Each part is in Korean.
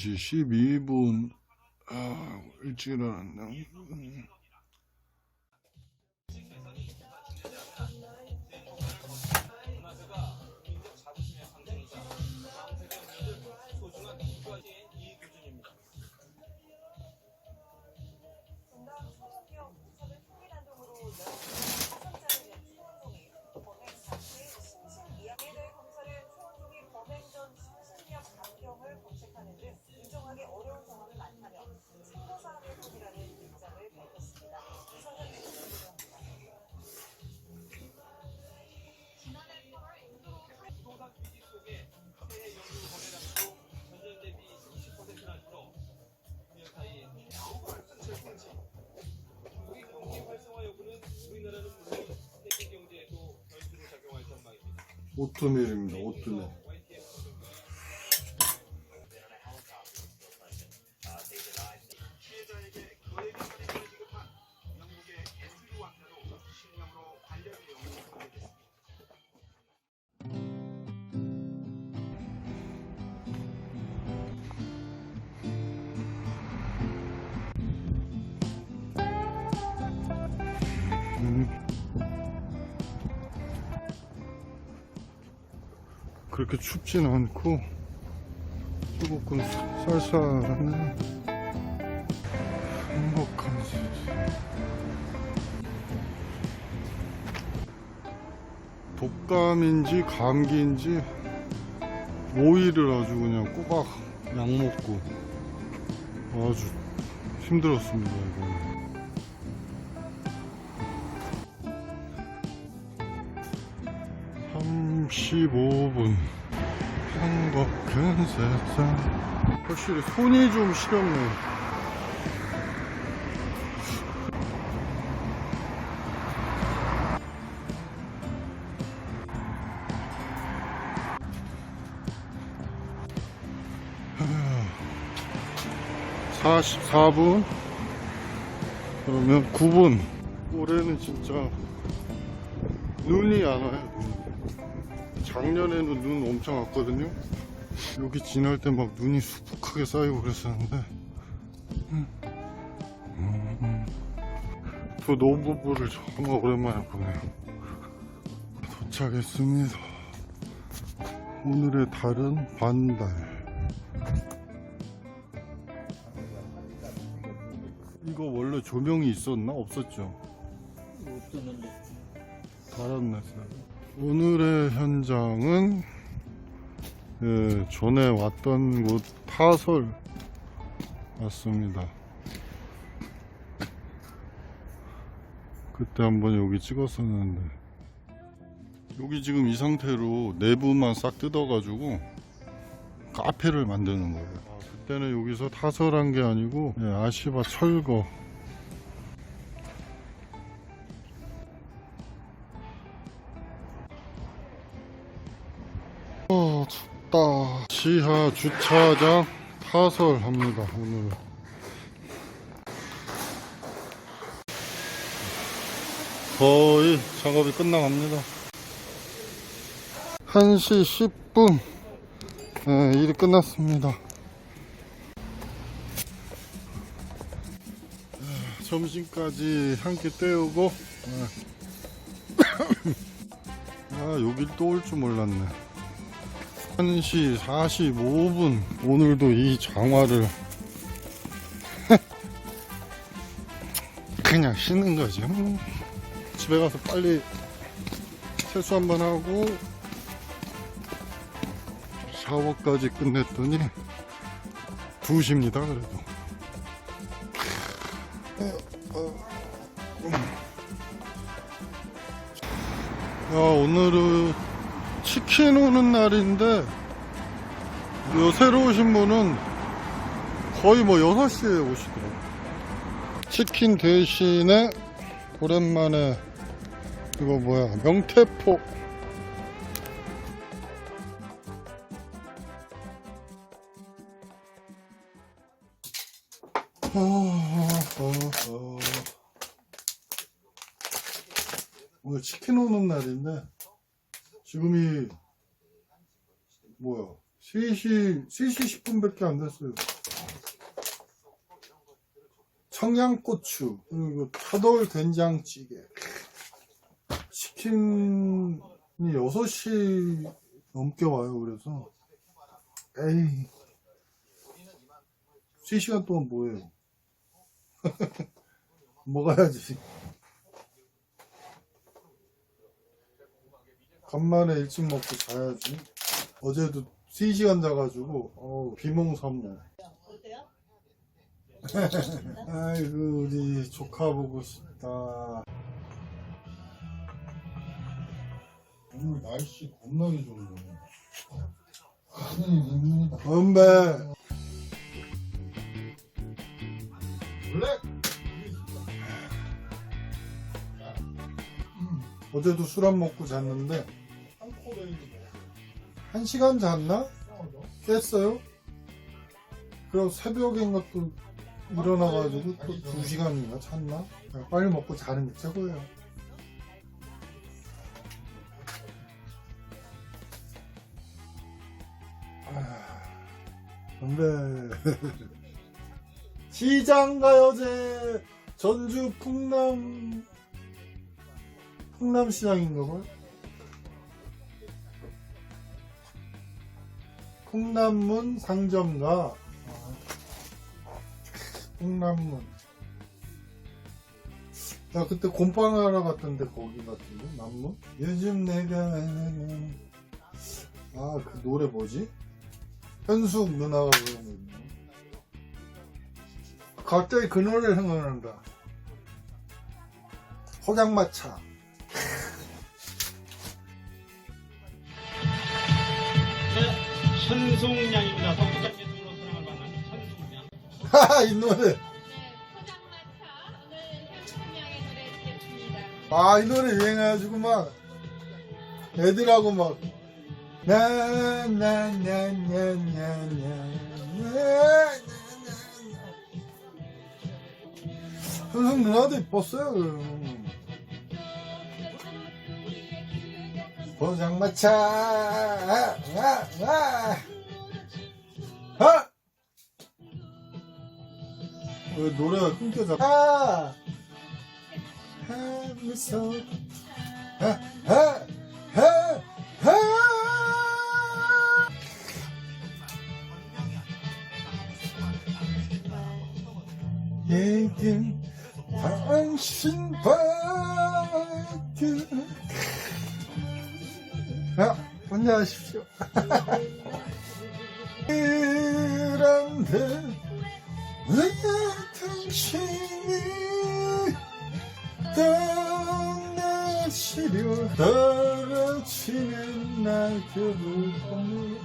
1시 12분. 아, 일찍 일어났네. 오트밀입니다, 오트밀. 그렇게 춥진 않고 조금 쌀쌀하네. 행복한 집. 독감인지 감기인지 모이를 아주 그냥 꼬박 약 먹고 아주 힘들었습니다 이거 35분. 행복한 세상. 확실히 손이 좀 시렵네. 하, 44분? 그러면 9분. 올해는 진짜 눈이 안 와요 눈. 작년에는 눈 엄청 왔거든요. 여기 지날 때 막 눈이 수북하게 쌓이고 그랬었는데. 저 노부부를 정말 오랜만에 보네요. 도착했습니다. 오늘의 달은 반달. 이거 원래 조명이 있었나? 없었죠? 없었는데 달았네. 오늘의 현장은 예, 전에 왔던 곳 타설 왔습니다. 그때 한번 여기 찍었었는데 여기 지금 이 상태로 내부만 싹 뜯어 가지고 카페를 만드는 거예요. 아, 그때는 여기서 타설한 게 아니고 예, 아시바 철거 지하 주차장 타설합니다, 오늘. 거의 작업이 끝나갑니다. 1시 10분. 네, 일이 끝났습니다. 아, 점심까지 함께 때우고, 네. 아, 여길 또 올 줄 몰랐네. 1시 45분 오늘도 이 장화를 그냥 쉬는 거죠. 집에 가서 빨리 세수 한번 하고 샤워까지 끝냈더니 2시입니다 그래도. 야 오늘은 치킨 오는 날인데 요 새로 오신 분은 거의 뭐 6시에 오시더라고요 치킨 대신에 오랜만에 이거 뭐야 명태포 아, 아, 아. 오늘 치킨 오는 날인데 지금이 뭐야 3시, 3시 10분밖에 안 됐어요. 청양고추, 그리고 차돌 된장찌개. 치킨이 6시 넘게 와요, 그래서. 에이. 3시간 동안 뭐해요? 먹어야지. 간만에 일찍 먹고 자야지. 어제도 3시간 자가지고, 어우, 비몽사몽. 어때요? 아이고, 우리 조카 보고 싶다. 오늘 날씨 겁나게 좋네. 닙니다. 건배! 블랙! 어제도 술 안 먹고 잤는데, 한 시간 잤나? 깼어요? 그리고 새벽인가 또 일어나가지고 또 두 시간인가 잤나? 빨리 먹고 자는 게 최고예요. 아, 건배. 시장가요제 전주 풍남 풍남시장인가 봐요. 풍남문 상점가 풍남문 나 그때 곰팡 하러 갔던데 거기 같은데 남문 요즘 내가 아 그 노래 뭐지? 현숙 누나가 부르는 갑자기 그 노래 생각난다. 호장마차 천송량입니다. 서부장 예술로 사랑을 받는 천송량. 하하 이 노래 네, 포장마차 오늘 현충양의 노래 듣겠습니다. 아이 노래 유행해가지고 막 애들하고 막 현숙 누나도 이뻤어요 포장마차. 아, 아, 아. 아! 왜 노래가 끊겨져 아! 하면서 아, 아, 아, 아. 얘긴 당신 밖에 아, 안녕하십시오. 이란데 왜 당신이 떠나시려 떨어지는 낙엽을 보며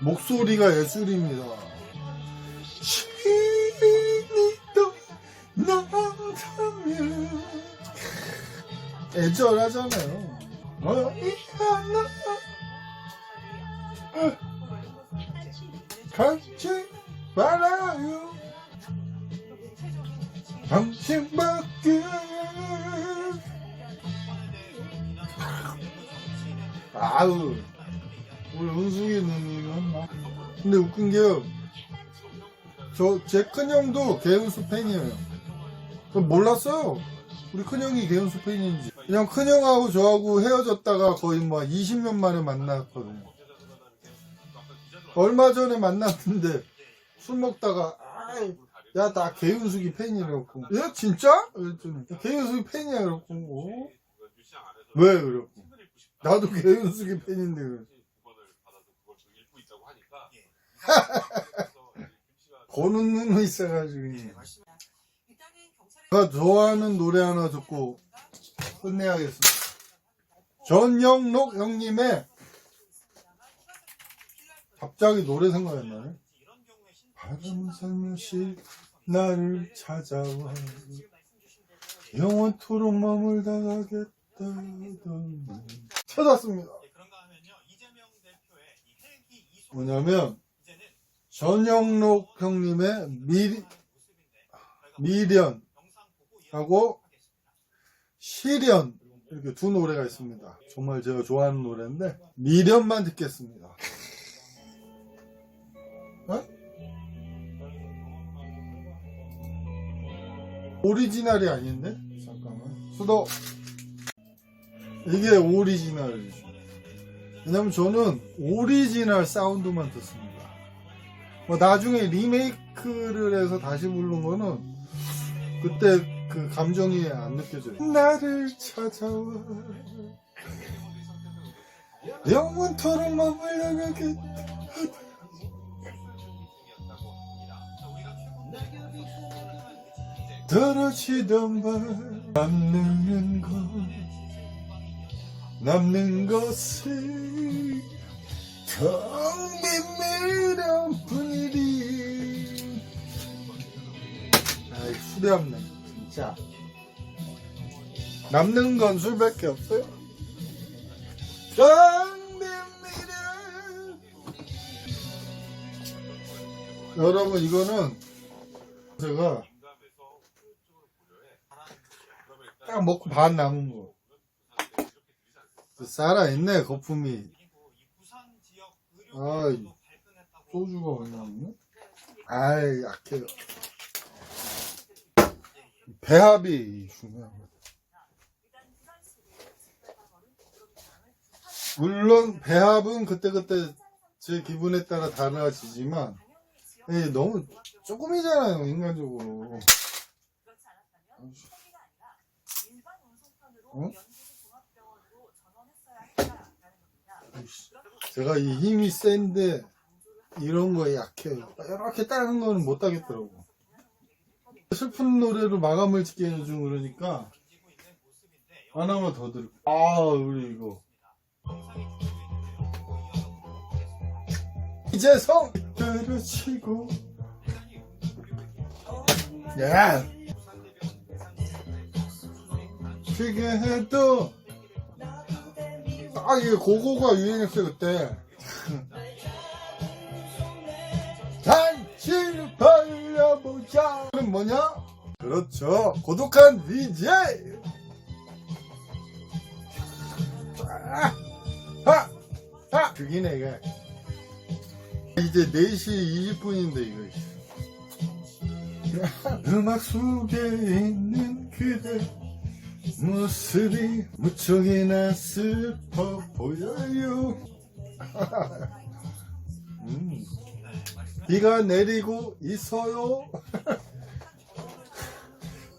목소리가 예술입니다. 신이 떠난다면 애절하잖아요 어이 하나 같이 말아요 당신밖에 아우 우리 은숙이 누님은 막 근데 웃긴 게요. 저 제 큰형도 개은수 팬이에요. 저 몰랐어요 우리 큰형이 개은수 팬인지 그냥 큰형하고 저하고 헤어졌다가 거의 뭐 20년 만에 만났거든요 얼마 전에 만났는데 술 먹다가 야 나 개윤숙이 팬이라고 야 진짜? 그랬더니 개윤숙이 팬이야 그랬고 어? 왜 그랬고 나도 개윤숙이 팬인데. 보는 눈이 있어가지고 제가 좋아하는 노래 하나 듣고 끝내야겠습니다. 전영록 형님의 갑자기 노래 생각이 나네. 바람 살며시 나를 찾아와 영원토록 머물다 가겠다던 찾았습니다. 뭐냐면 전영록 형님의 미, 미련 하고. 시련 이렇게 두 노래가 있습니다. 정말 제가 좋아하는 노래인데 미련만 듣겠습니다. 어? 오리지널이 아닌데? 잠깐만. 수도. 이게 오리지널이죠. 왜냐면 저는 오리지널 사운드만 듣습니다. 뭐 나중에 리메이크를 해서 다시 부른 거는 그때 그 감정이 안 느껴져요. 나를 찾아와. 영원토록 머물러가게 떨어지던 말 남는 것 남는 것은 텅빈 미련 뿐이리. 아이 없네 진짜. 남는 건 술밖에 없어요? 미련 여러분 이거는 제가 딱 먹고 반 남은 거. 살아있네 거품이. 발끈했다고 소주가 얼마 없네? 아이 약해요 배합이 중요한 거 물론 배합은 그때그때 제 기분에 따라 달라지지만 에이, 너무 조금이잖아요 인간적으로. 어? 제가 이 힘이 센데 이런 거에 약해요. 이렇게 다른 거는 못 하겠더라고 슬픈 노래로 마감을 짓게 해주고 그러니까 하나만 더 들을게요. 아 우리 이거. 이재성 때려치고. 야 시계도. 아 이게 고고가 유행했어요 그때 뭐냐 그렇죠 고독한 DJ 아, 하! 하! 죽이네 이게 이제 4시 20분인데 이거 음악 속에 있는 그대 모습이 무척이나 슬퍼 보여요 음. 비가 내리고 있어요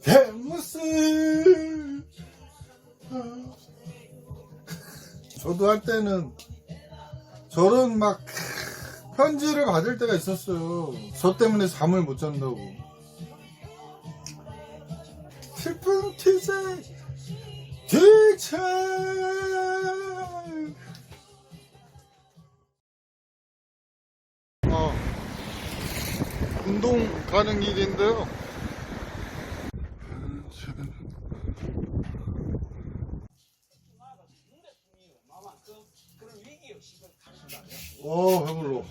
뒷모습 저도 한때는 저런 막 편지를 받을 때가 있었어요. 저 때문에 잠을 못 잔다고. 슬픈 기세 기차 어, 운동 가는 길인데요 어 배불러